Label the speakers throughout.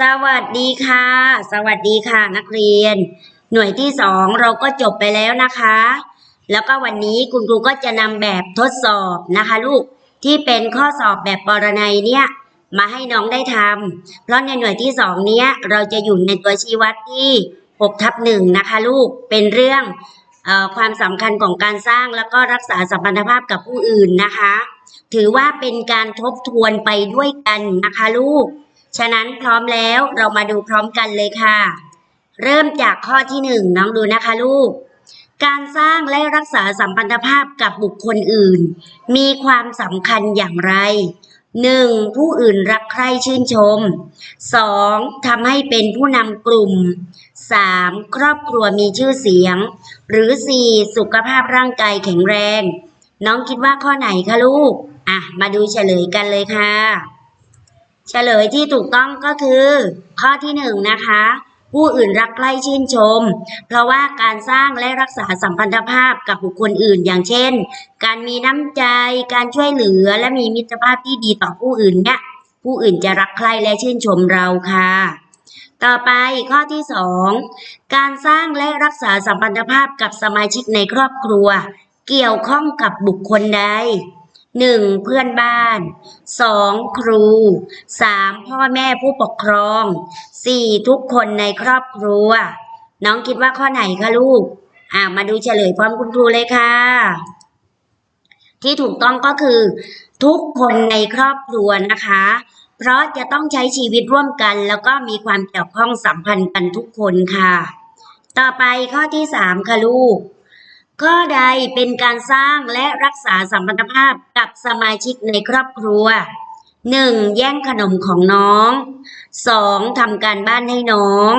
Speaker 1: สวัสดีค่ะ สวัสดีค่ะนักเรียน หน่วยที่สองเราก็จบไปแล้วนะคะ แล้วก็วันนี้คุณครูก็จะนำแบบทดสอบนะคะลูกที่เป็นข้อสอบแบบปรนัยเนี่ยมาให้น้องได้ทำเพราะในหน่วยที่สองเนี้ยเราจะอยู่ในตัวชี้วัดที่6ทับหนึ่งนะคะลูกเป็นเรื่องออความสำคัญของการสร้างแล้วก็รักษาสัมพันธภาพกับผู้อื่นนะคะ ถือว่าเป็นการทบทวนไปด้วยกันนะคะลูก ฉะนั้นพร้อมแล้วเรามาดูพร้อมกันเลยค่ะ เริ่มจากข้อที่หนึ่งน้องดูนะคะลูก การสร้างและรักษาสัมพันธภาพกับบุคคลอื่น มีความสำคัญอย่างไร 1. ผู้อื่นรักใคร่ชื่นชม 2. ทำให้เป็นผู้นำกลุ่ม 3. ครอบครัวมีชื่อเสียง หรือ 4. สุขภาพร่างกายแข็งแรง น้องคิดว่าข้อไหนคะลูก อะ มาดูเฉลยกันเลยค่ะ เฉลยที่ถูกต้องก็คือ ข้อที่หนึ่งนะคะ ผู้อื่นรักใคร่ชื่นชม เพราะว่าการสร้างและรักษาสัมพันธภาพกับบุคคลอื่น อย่างเช่น การมีน้ำใจ การช่วยเหลือและมีมิตรภาพที่ดีต่อผู้อื่นเนี่ยผู้อื่นจะรักใคร่และชื่นชมเราค่ะ ต่อไปข้อที่สองการสร้างและรักษาสัมพันธภาพกับสมาชิกในครอบครัว เกี่ยวข้องกับบุคคลใด หนึ่งเพื่อนบ้านสองครูสามพ่อแม่ผู้ปกครองสี่ทุกคนในครอบครัว น้องคิดว่าข้อไหนคะลูก อ่ามาดูเฉลยพร้อมคุณครูเลยค่ะ ที่ถูกต้องก็คือ ทุกคนในครอบครัวนะคะ เพราะจะต้องใช้ชีวิตร่วมกัน แล้วก็มีความเกี่ยวข้องสัมพันธ์กันทุกคนค่ะ ต่อไปข้อที่สามค่ะลูกข้อใดเป็นการสร้างและรักษาสัมพันธภาพ กับสมาชิกในครอบครัว 1. แย่งขนมของน้อง 2. ทำการบ้านให้น้อง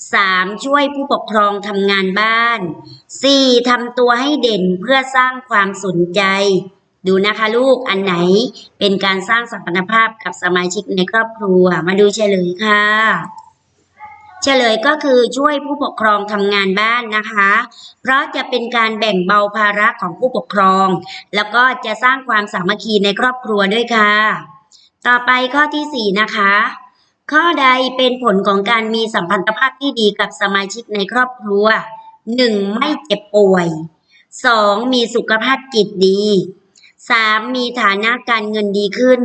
Speaker 1: 3. ช่วยผู้ปกครองทำงานบ้าน 4. ทำตัวให้เด่นเพื่อสร้างความสนใจ ดูนะคะลูกอันไหนเป็นการสร้างสัมพันธภาพกับสมาชิกในครอบครัว มาดูเฉลยค่ะ เฉลยก็คือช่วยผู้ปกครองทำงานบ้านนะคะ เพราะจะเป็นการแบ่งเบาภาระของผู้ปกครอง แล้วก็จะสร้างความสามัคคีในครอบครัวด้วยค่ะ ต่อไปข้อที่ 4 นะคะ ข้อใดเป็นผลของการมีสัมพันธภาพที่ดีกับสมาชิกในครอบครัว 1. ไม่เจ็บป่วย 2. มีสุขภาพจิตดี 3. มีฐานะการเงินดีขึ้น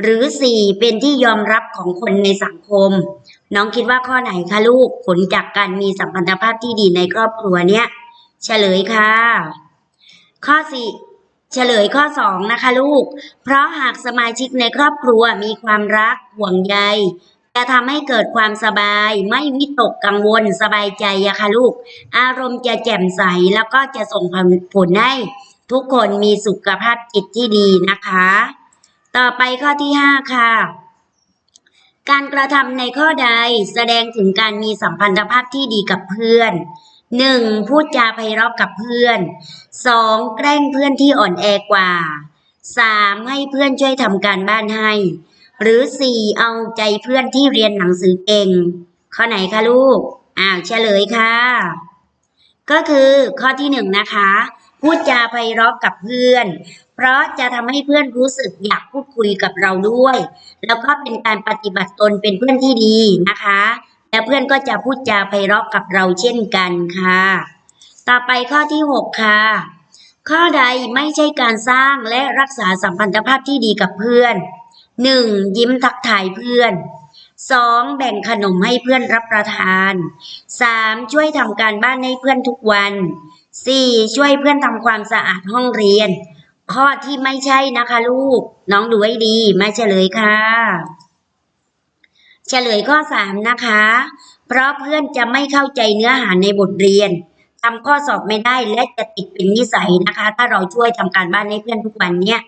Speaker 1: หรือ 4. เป็นที่ยอมรับของคนในสังคม น้องคิดว่าข้อไหนคะลูกผลจากการมีสัมพันธภาพที่ดีในครอบครัวเนี่ยเฉลยค่ะ ข้อสี่เฉลยข้อสองนะคะลูก เพราะหากสมาชิกในครอบครัวมีความรักห่วงใยจะทำให้เกิดความสบาย ไม่วิตกกังวลสบายใจอะค่ะลูก อารมณ์จะแจ่มใสแล้วก็จะส่งผลให้ ทุกคนมีสุขภาพจิตที่ดีนะคะ ต่อไปข้อที่ห้าค่ะ การกระทำในข้อใดแสดงถึงการมีสัมพันธภาพที่ดีกับเพื่อน 1. พูดจาไพเราะกับเพื่อน 2. แกล้งเพื่อนที่อ่อนแอกว่า 3. ให้เพื่อนช่วยทำการบ้านให้ หรือ 4. เอาใจเพื่อนที่เรียนหนังสือเก่ง ข้อไหนคะลูก อ้าวเฉลยค่ะ ก็คือข้อที่หนึ่งนะคะ พูดจาไพเราะกับเพื่อน เพราะจะทำให้เพื่อนรู้สึกอยากพูดคุยกับเราด้วย แล้วก็เป็นการปฏิบัติตนเป็นเพื่อนที่ดีนะคะ และเพื่อนก็จะพูดจาไพเราะกับเราเช่นกันค่ะ ต่อไปข้อที่ 6 ค่ะ ข้อใดไม่ใช่การสร้างและรักษาสัมพันธภาพที่ดีกับเพื่อน 1. ยิ้มทักทายเพื่อน 2. แบ่งขนมให้เพื่อนรับประทาน 3. ช่วยทำการบ้านให้เพื่อนทุกวัน 4. ช่วยเพื่อนทำความสะอาดห้องเรียน ข้อที่ไม่ใช่นะคะลูก น้องดูให้ดีมาเฉลยค่ะ เฉลยข้อ 3 นะคะ เพราะเพื่อนจะไม่เข้าใจเนื้อหาในบทเรียนทำข้อสอบไม่ได้และจะติดเป็นนิสัยนะคะ ถ้าเราช่วยทำการบ้านให้เพื่อนทุกวันเนี่ย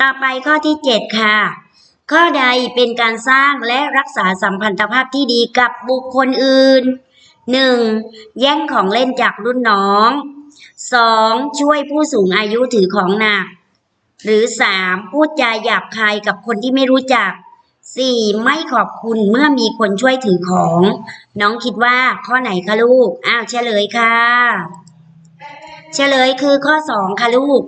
Speaker 1: ต่อไปข้อที่ 7 ค่ะข้อใดเป็นการสร้างและรักษาสัมพันธภาพที่ดีกับบุคคลอื่น 1. แย่งของเล่นจากรุ่นน้อง 2. ช่วยผู้สูงอายุถือของหนัก หรือ 3. พูดจาหยาบคายกับคนที่ไม่รู้จัก 4. ไม่ขอบคุณเมื่อมีคนช่วยถือของ น้องคิดว่าข้อไหนคะลูก อ้าวเฉลยค่ะ เฉลยคือข้อ 2 ค่ะลูก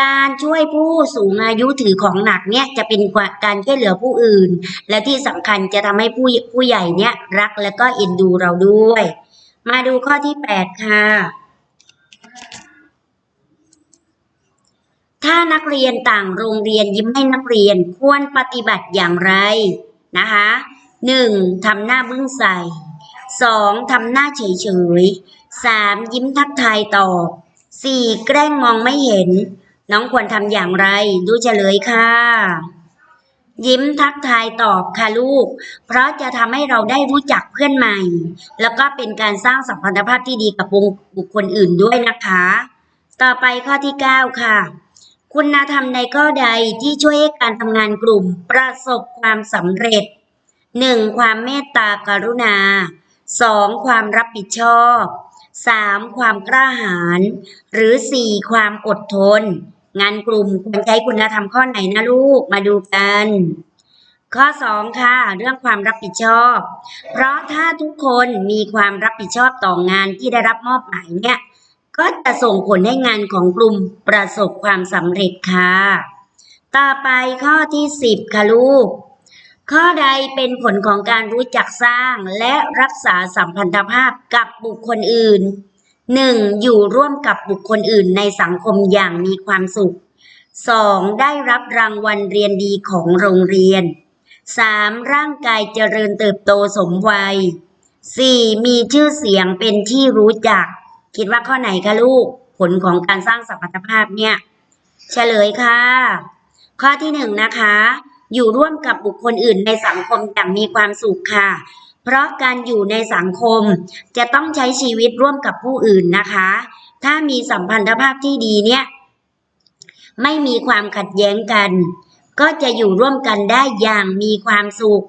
Speaker 1: การช่วยผู้สูงอายุถือของหนักเนี่ยจะเป็นการช่วยเหลือผู้อื่น และที่สำคัญจะทำให้ผู้ผู้ใหญ่เนี่ยรักและก็เอ็นดูเราด้วย มาดูข้อที่ 8 ค่ะ ถ้านักเรียนต่างโรงเรียนยิ้มให้นักเรียนควรปฏิบัติอย่างไรนะคะ 1. ทำหน้าบึ้งใส่ 2. ทำหน้าเฉยเฉยๆ 3. ยิ้มทักทายตอบ 4. แกล้งมองไม่เห็น น้องควรทำอย่างไร ดูเฉลยค่ะ ยิ้มทักทายตอบค่ะลูก เพราะจะทำให้เราได้รู้จักเพื่อนใหม่ แล้วก็เป็นการสร้างสัมพันธภาพที่ดีกับบุคคลอื่นด้วยนะคะ ต่อไปข้อที่ 9 ค่ะ คุณธรรมในข้อใดที่ช่วยให้การทำงานกลุ่มประสบความสำเร็จ 1. ความเมตตากรุณา 2. ความรับผิดชอบ 3. ความกล้าหาญหรือ 4. ความอดทน งานกลุ่มควรใช้คุณธรรมข้อไหนนะลูกมาดูกัน ข้อ 2 ค่ะ เรื่องความรับผิดชอบ เพราะถ้าทุกคนมีความรับผิดชอบต่องานที่ได้รับมอบหมายเนี่ย ก็จะส่งผลให้งานของกลุ่มประสบความสำเร็จค่ะ ต่อไปข้อที่ 10 ค่ะลูก ข้อใดเป็นผลของการรู้จักสร้างและรักษาสัมพันธภาพกับบุคคลอื่น 1. อยู่ร่วมกับบุคคลอื่นในสังคมอย่างมีความสุข 2. ได้รับรางวัลเรียนดีของโรงเรียน 3. ร่างกายเจริญเติบโตสมวัย 4. มีชื่อเสียงเป็นที่รู้จัก คิดว่าข้อไหนคะลูก ผลของการสร้างสัมพันธภาพเนี่ย เฉลยค่ะ ข้อที่หนึ่งนะคะ อยู่ร่วมกับบุคคลอื่นในสังคมอย่างมีความสุขค่ะ เพราะการอยู่ในสังคมจะต้องใช้ชีวิตร่วมกับผู้อื่นนะคะ ถ้ามีสัมพันธภาพที่ดีเนี่ย ไม่มีความขัดแย้งกัน ก็จะอยู่ร่วมกันได้อย่างมีความสุข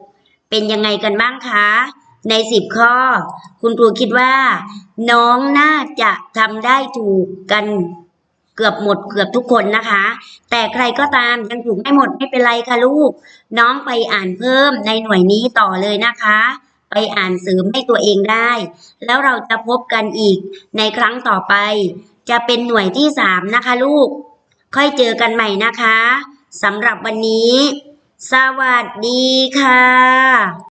Speaker 1: เป็นยังไงกันบ้างคะในสิบข้อ คุณครูคิดว่า น้องน่าจะทำได้ถูกกัน เกือบหมดเกือบทุกคนนะคะ แต่ใครก็ตามยังถูกไม่หมดไม่เป็นไรค่ะลูก น้องไปอ่านเพิ่มในหน่วยนี้ต่อเลยนะคะ ไปอ่านเสริมให้ตัวเองได้ แล้วเราจะพบกันอีกในครั้งต่อไป จะเป็นหน่วยที่สามนะคะลูก ค่อยเจอกันใหม่นะคะสำหรับวันนี้ สวัสดีค่ะ